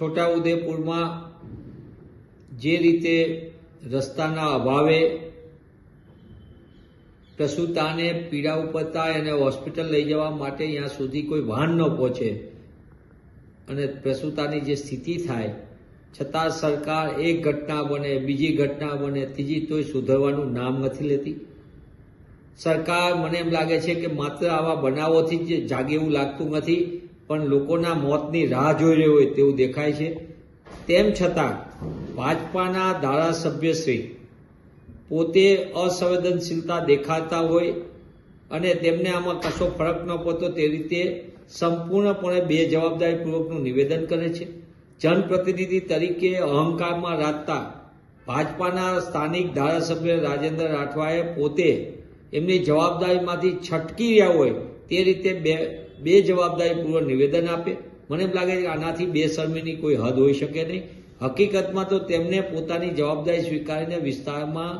છોટાઉદેપુરમાં જે રીતે રસ્તાના અભાવે પ્રસૂતાને પીડા ઉપરતા એને હોસ્પિટલ લઈ જવા માટે ત્યાં સુધી કોઈ વાહન ન પહોંચે અને પ્રસૂતાની જે સ્થિતિ થાય, છતાં સરકાર એક ઘટના બને, બીજી ઘટના બને, ત્રીજી તોય સુધરવાનું નામ નથી લેતી. સરકાર મને એમ લાગે છે કે માત્ર આવા બનાવોથી જ જાગે એવું લાગતું નથી. પણ લોકોના મોતની રાહ જોઈ રહ્યો હોય તેવું દેખાય છે. તેમ છતાં, ભાજપાના ધારાસભ્યશ્રી પોતે અસંવેદનશીલતા દેખાતા હોય અને તેમને આમાં કશો ફરક ન પડતો તે રીતે સંપૂર્ણપણે બે જવાબદારીપૂર્વકનું નિવેદન કરે છે. જનપ્રતિનિધિ તરીકે અહંકારમાં રાખતા ભાજપાના સ્થાનિક ધારાસભ્ય રાજેન્દ્ર રાઠવાએ પોતે એમની જવાબદારીમાંથી છટકી રહ્યા હોય તે રીતે બે બે જવાબદારીપૂર્વક નિવેદન આપે. મને એમ લાગે છે કે આનાથી બેશરમીની કોઈ હદ હોઈ શકે નહીં. હકીકતમાં તો તેમને પોતાની જવાબદારી સ્વીકારીને વિસ્તારમાં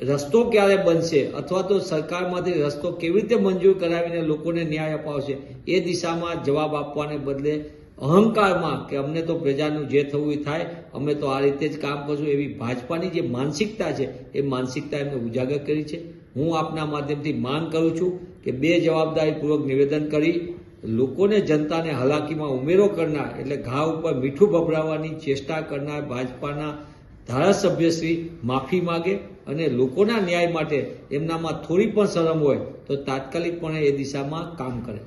રસ્તો ક્યારે બનશે અથવા તો સરકારમાંથી રસ્તો કેવી રીતે મંજૂર કરાવીને લોકોને ન્યાય અપાવશે, એ દિશામાં જવાબ આપવાને બદલે અહંકારમાં કે અમને તો પ્રજાનું જે થવું એ થાય, અમે તો આ રીતે જ કામ કરશું એવી ભાજપાની જે માનસિકતા છે, એ માનસિકતા એમને ઉજાગર કરી છે. હું આપના માધ્યમથી માંગ કરું છું કે બે જવાબદારીપૂર્વક નિવેદન કરી લોકોને જનતાને હાલાકીમાં ઉમેરો કરનાર, એટલે ઘા ઉપર મીઠું ભભરાવવાની ચેષ્ટા કરનાર ભાજપાના ધારાસભ્યશ્રી માફી માગે અને લોકોના ન્યાય માટે એમનામાં થોડી પણ શરમ હોય તો તાત્કાલિકપણે એ દિશામાં કામ કરે.